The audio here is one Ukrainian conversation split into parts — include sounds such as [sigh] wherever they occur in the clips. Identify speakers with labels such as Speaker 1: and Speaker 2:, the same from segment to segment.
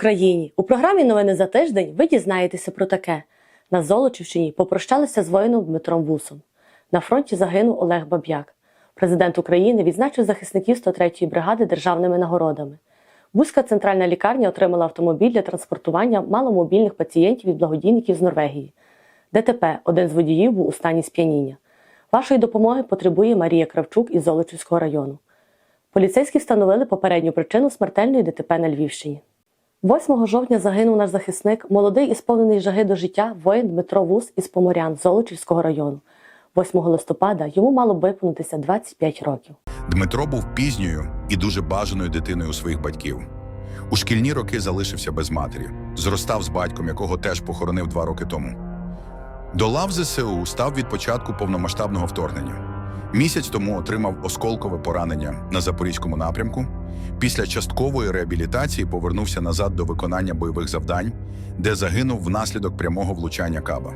Speaker 1: Україні! У програмі Новини за тиждень ви дізнаєтеся про таке. На Золочівщині попрощалися з воїном Дмитром Вусом. На фронті загинув Олег Баб'як. Президент України відзначив захисників 103-ї бригади державними нагородами. Бузька центральна лікарня отримала автомобіль для транспортування маломобільних пацієнтів від благодійників з Норвегії. ДТП один з водіїв був у стані сп'яніння. Вашої допомоги потребує Марія Кравчук із Золочівського району. Поліцейські встановили попередню причину смертельної ДТП на Львівщині. 8 жовтня загинув наш захисник, молодий і сповнений жаги до життя воїн Дмитро Вус із Поморян Золочівського району. 8 листопада йому мало б виповнитися 25 років.
Speaker 2: Дмитро був пізньою і дуже бажаною дитиною у своїх батьків. У шкільні роки залишився без матері, зростав з батьком, якого теж похоронив два роки тому. До лав ЗСУ став від початку повномасштабного вторгнення. Місяць тому отримав осколкове поранення на запорізькому напрямку. Після часткової реабілітації повернувся назад до виконання бойових завдань, де загинув внаслідок прямого влучання каба.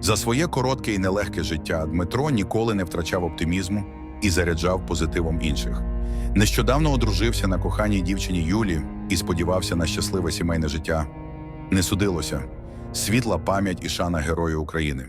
Speaker 2: За своє коротке і нелегке життя Дмитро ніколи не втрачав оптимізму і заряджав позитивом інших. Нещодавно одружився на коханій дівчині Юлі і сподівався на щасливе сімейне життя. Не судилося. Світла пам'ять і шана Герою України.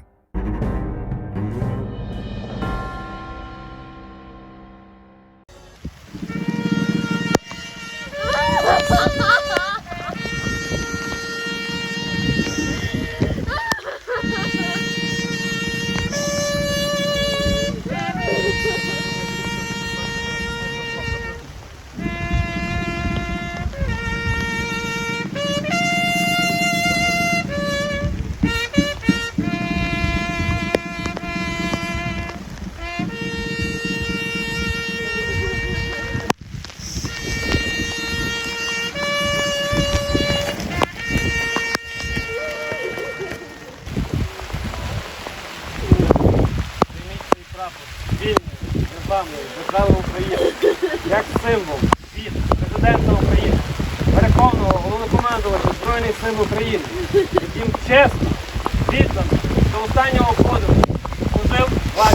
Speaker 3: Сил яким чесно, віддано, до останнього подиху служив ваш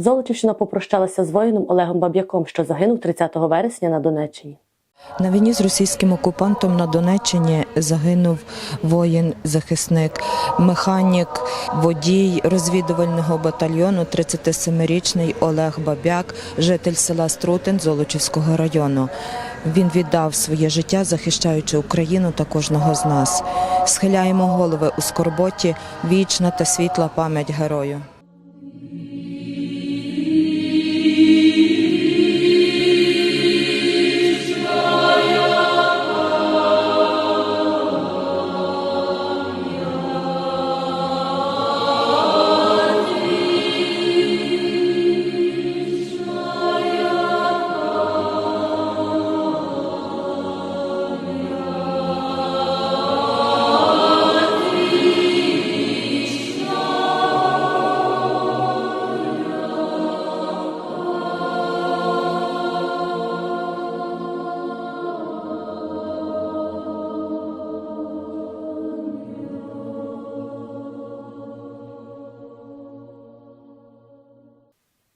Speaker 1: Золочівщина попрощалася з воїном Олегом Баб'яком, що загинув 30 вересня на Донеччині.
Speaker 4: На війні з російським окупантом на Донеччині загинув воїн, захисник, механік, водій розвідувального батальйону, 37-річний Олег Бабяк, житель села Струтин Золочівського району. Він віддав своє життя, захищаючи Україну та кожного з нас. Схиляємо голови у скорботі, вічна та світла пам'ять герою.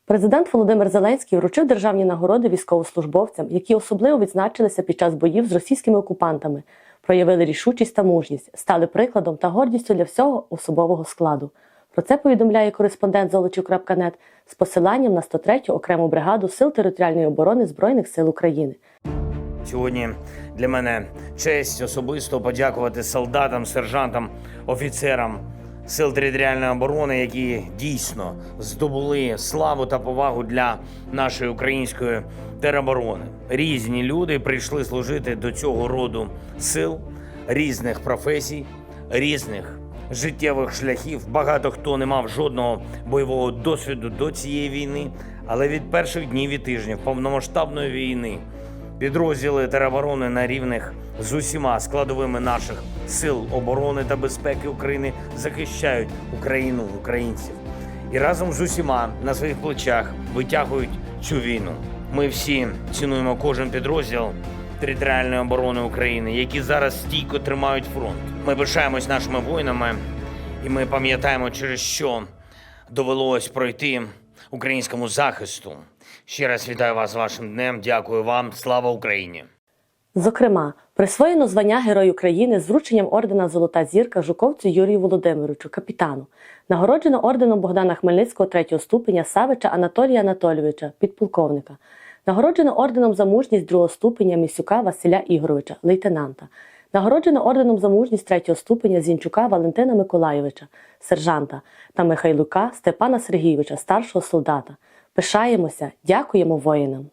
Speaker 1: Президент Володимир Зеленський вручив державні нагороди військовослужбовцям, які особливо відзначилися під час боїв з російськими окупантами, проявили рішучість та мужність, стали прикладом та гордістю для всього особового складу. Про це повідомляє кореспондент Золочів.нет з посиланням на 103-ю окрему бригаду Сил територіальної оборони Збройних сил України.
Speaker 5: Сьогодні для мене честь особисто подякувати солдатам, сержантам, офіцерам сил територіальної оборони, які дійсно здобули славу та повагу для нашої української тероборони. Різні люди прийшли служити до цього роду сил різних професій, різних життєвих шляхів. Багато хто не мав жодного бойового досвіду до цієї війни, але від перших днів і тижнів повномасштабної війни підрозділи тероборони на рівних з усіма складовими наших сил оборони та безпеки України захищають Україну, українців і разом з усіма на своїх плечах витягують цю війну. Ми всі цінуємо кожен підрозділ територіальної оборони України, які зараз стійко тримають фронт. Ми пишаємось нашими воїнами, і ми пам'ятаємо, через що довелось пройти українському захисту. Ще раз вітаю вас з вашим днем. Дякую вам. Слава Україні!
Speaker 1: Зокрема, присвоєно звання Герой України з врученням ордена Золота зірка Жуковцю Юрію Володимировичу, капітану. Нагороджено орденом Богдана Хмельницького третього ступеня Савича Анатолія Анатолійовича, підполковника. Нагороджено орденом за мужність другого ступеня Місюка Василя Ігоровича, лейтенанта. Нагороджено орденом за мужність третього ступеня Зінчука Валентина Миколайовича, сержанта та Михайлюка Степана Сергійовича, старшого солдата. Пишаємося, дякуємо воїнам.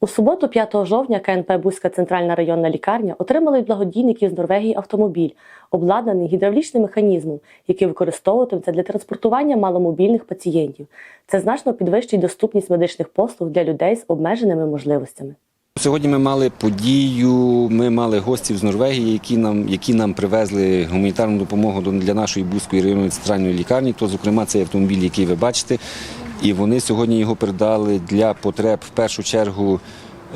Speaker 1: У суботу, 5 жовтня, КНП Бузька центральна районна лікарня отримала від благодійників з Норвегії автомобіль, обладнаний гідравлічним механізмом, який використовуватиметься для транспортування маломобільних пацієнтів. Це значно підвищить доступність медичних послуг для людей з обмеженими можливостями.
Speaker 6: Сьогодні ми мали подію. Ми мали гостів з Норвегії, які нам, які нам привезли гуманітарну допомогу для нашої Бузької районної центральної лікарні. То, зокрема, цей автомобіль, який ви бачите. І вони сьогодні його передали для потреб в першу чергу.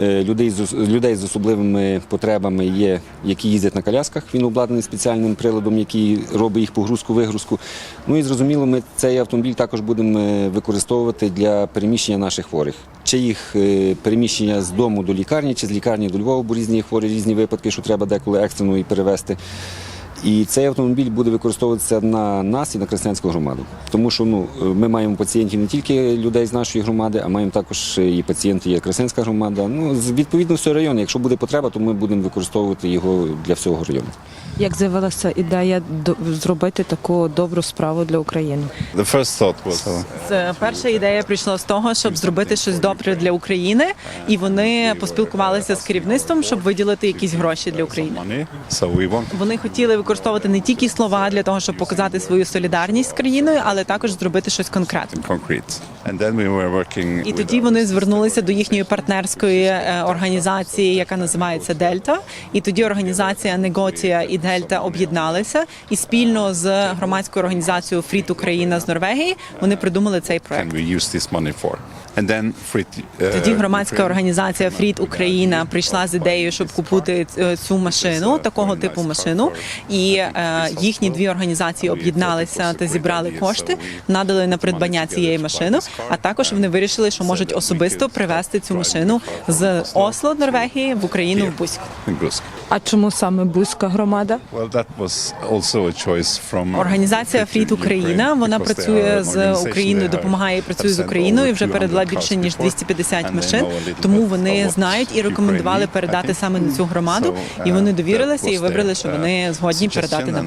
Speaker 6: е, Людей з людей з особливими потребами є, які їздять на колясках. Він обладнаний спеціальним приладом, який робить їх погрузку-вигрузку. Ну і зрозуміло, ми цей автомобіль також будемо е, використовувати для переміщення наших хворих. Чи їх е, переміщення з дому до лікарні, чи з лікарні до Львова, бо різні хворі, різні випадки, що треба деколи екстрено і перевезти. І цей автомобіль буде використовуватися на нас і на Краснянську громаду. Тому що ну, ми маємо пацієнтів не тільки людей з нашої громади, а маємо також і пацієнти, є Краснянська громада. Ну, з- відповідно, все район. Якщо буде потреба, то ми будемо використовувати його для всього району.
Speaker 4: Як з'явилася ідея до- зробити таку добру справу для України?
Speaker 7: The first thought was
Speaker 8: Це перша ідея прийшла з того, щоб зробити щось добре для України, і вони поспілкувалися з керівництвом, щоб виділити якісь гроші для України.
Speaker 7: money, so we want
Speaker 8: Вони хотіли використовувати не тільки слова для того, щоб показати свою солідарність з країною, але також зробити щось конкретне. І тоді вони звернулися до їхньої партнерської е, організації, яка називається Дельта. І тоді організація Негоція і Дельта об'єдналися і спільно з громадською організацією Фріт Україна з Норвегії вони придумали цей проект.
Speaker 7: Uh,
Speaker 8: Тоді громадська організація Фрід Україна прийшла з ідеєю, щоб купити е, цю машину, такого типу машину. І е, їхні дві організації об'єдналися та зібрали кошти, надали на придбання цієї машини. А також вони вирішили, що можуть особисто привезти цю машину з Осло, Норвегії, в Україну в Бузьку.
Speaker 7: in
Speaker 4: А чому саме Бузька громада?
Speaker 8: Організація Фрід Україна вона працює з Україною, допомагає і працює з Україною. і Вже передала
Speaker 7: 200
Speaker 8: більше ніж
Speaker 7: cars
Speaker 8: 250
Speaker 7: before, and they
Speaker 8: машин. Тому вони знають і рекомендували передати саме на цю громаду. І вони довірилися і вибрали, що
Speaker 7: uh,
Speaker 8: вони згодні передати на
Speaker 7: and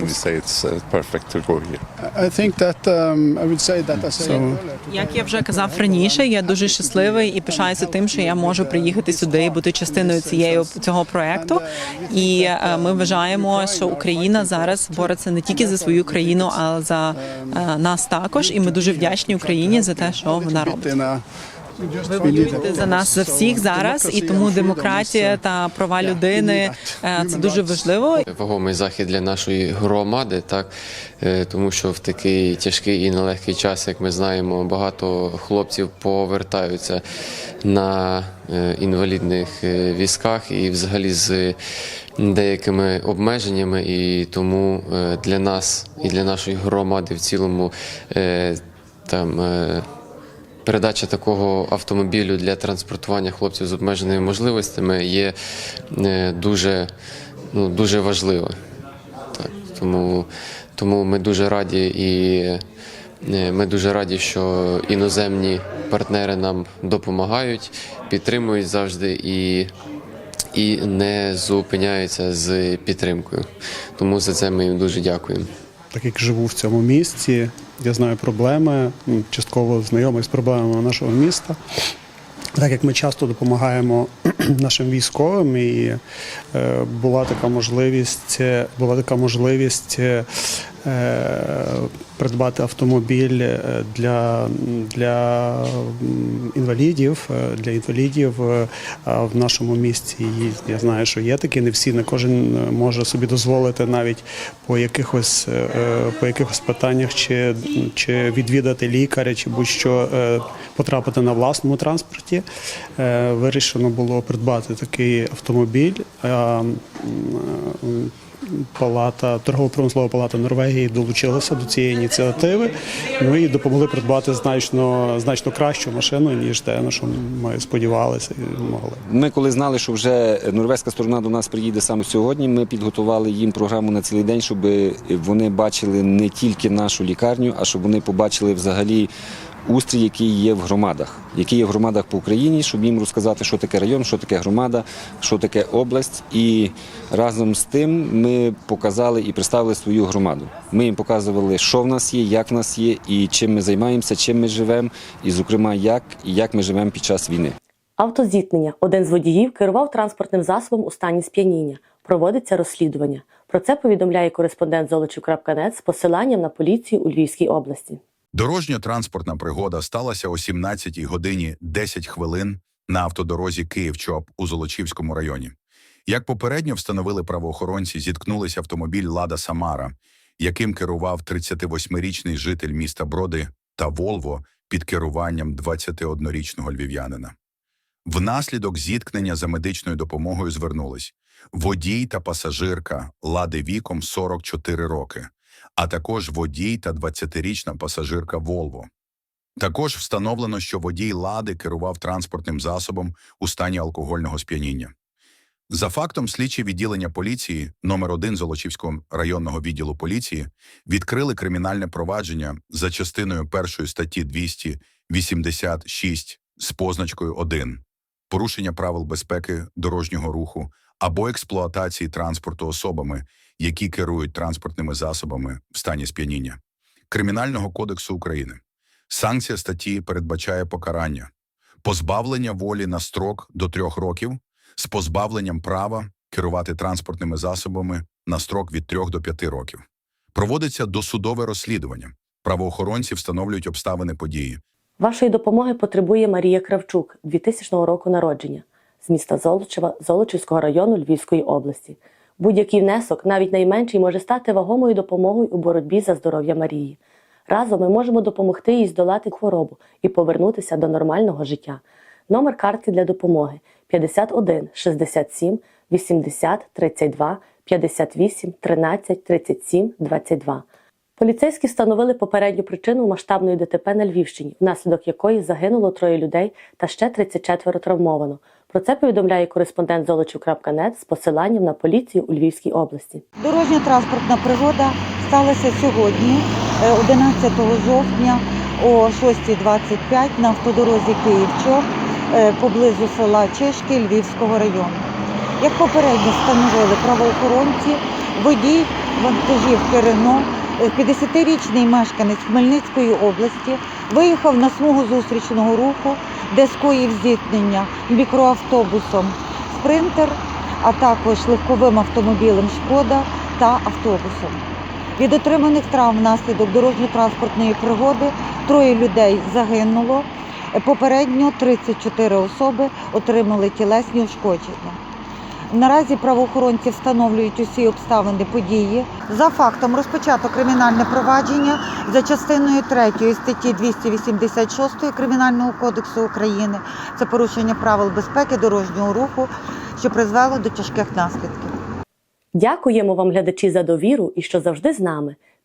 Speaker 7: we
Speaker 8: Як я вже казав раніше, я дуже щасливий і пишаюся тим, що я можу приїхати сюди і бути частиною цієї цього проекту. І е, ми вважаємо, що Україна зараз бореться не тільки за свою країну, а за е, нас також. І ми дуже вдячні Україні за те, що вона робить. Ви воюєте за нас за всіх зараз, і тому демократія та права людини е, це дуже важливо.
Speaker 9: вагомий захід для нашої громади, так Е, тому що в такий тяжкий і нелегкий час, як ми знаємо, багато хлопців повертаються на е, інвалідних візках і взагалі з деякими обмеженнями. І тому для нас і для нашої громади в цілому там. Передача такого автомобілю для транспортування хлопців з обмеженими можливостями є е, дуже, ну, дуже важлива. Так, тому, Тому ми дуже раді і е, ми дуже раді, що іноземні партнери нам допомагають, підтримують завжди і, і не зупиняються з підтримкою. Тому за це ми їм дуже дякуємо.
Speaker 10: Так як живу в цьому місті, я знаю проблеми, частково знайомий з проблемами нашого міста. Так як ми часто допомагаємо [clears throat] нашим військовим, і е, була така можливість, е, була така можливість е, придбати автомобіль е, для, для інвалідів, е, для інвалідів е, в нашому місті. Я знаю, що є такі, не всі, не кожен е, може собі дозволити навіть по якихось е, е, по якихось питаннях, чи, чи відвідати лікаря, чи будь-що е, потрапити на власному транспорті. Е, Вирішено було придбати такий автомобіль. Палата торгово-промислова палата Норвегії долучилася до цієї ініціативи. Ну і допомогли придбати значно значно кращу машину ніж те, на що ми сподівалися і могли.
Speaker 6: Ми коли знали, що вже норвезька сторона до нас приїде саме сьогодні, ми підготували їм програму на цілий день, щоб вони бачили не тільки нашу лікарню, а щоб вони побачили взагалі устрій, який є в громадах, який є в громадах по Україні, щоб їм розказати, що таке район, що таке громада, що таке область. І разом з тим ми показали і представили свою громаду. Ми їм показували, що в нас є, як в нас є, і чим ми займаємося, чим ми живемо, і, зокрема, як і як ми живемо під час війни.
Speaker 1: Автозіткнення. Один з водіїв керував транспортним засобом у стані сп'яніння. Проводиться розслідування. Про це повідомляє кореспондент Золочів.нет з посиланням на поліцію у Львівській області.
Speaker 2: Дорожньо-транспортна пригода сталася о 17 годині 10 хвилин на автодорозі Київ-Чоп у Золочівському районі. Як попередньо встановили правоохоронці, зіткнулися автомобіль Лада Самара, яким керував 38-річний житель міста Броди та Волво під керуванням 21-річного львів'янина. Внаслідок зіткнення за медичною допомогою звернулись водій та пасажирка Лади віком 44 роки, а також водій та 20-річна пасажирка Волво. Також встановлено, що водій Лади керував транспортним засобом у стані алкогольного сп'яніння. За фактом, слідчі відділення поліції номер 1 Золочівського районного відділу поліції відкрили кримінальне провадження за частиною першої статті 286 з позначкою 1 порушення правил безпеки дорожнього руху або експлуатації транспорту особами, які керують транспортними засобами в стані сп'яніння Кримінального кодексу України. Санкція статті передбачає покарання позбавлення волі на строк до трьох років з позбавленням права керувати транспортними засобами на строк від 3 до 5 років. Проводиться досудове розслідування. Правоохоронці встановлюють обставини події.
Speaker 1: Вашої допомоги потребує Марія Кравчук 2000 року народження з міста Золочева Золочівського району Львівської області. Будь-який внесок, навіть найменший, може стати вагомою допомогою у боротьбі за здоров'я Марії. Разом ми можемо допомогти їй здолати хворобу і повернутися до нормального життя. Номер картки для допомоги 51 67 80 32 58 13 37 22. Поліцейські встановили попередню причину масштабної ДТП на Львівщині, внаслідок якої загинуло троє людей та ще 34 травмовано. Про це повідомляє кореспондент Золочів.нет з посиланням на поліцію у Львівській області.
Speaker 11: Дорожньо-транспортна пригода сталася сьогодні, е, 11 жовтня о 6.25 на автодорозі Київ-Чоп е, поблизу села Чешки Львівського району. Як попередньо встановили правоохоронці, водій вантажівки Рено, е, 50-річний мешканець Хмельницької області, виїхав на смугу зустрічного руху, де скоїв зіткнення мікроавтобусом Спринтер, а також легковим автомобілем Шкода та автобусом. Від отриманих травм внаслідок дорожньо-транспортної пригоди троє людей загинуло. Попередньо 34 особи отримали тілесні ушкодження. Наразі правоохоронці встановлюють усі обставини події. За фактом розпочато кримінальне провадження за частиною 3 статті 286 Кримінального кодексу України. Це порушення правил безпеки дорожнього руху, що призвело до тяжких наслідків.
Speaker 1: Дякуємо вам, глядачі, за довіру і що завжди з нами.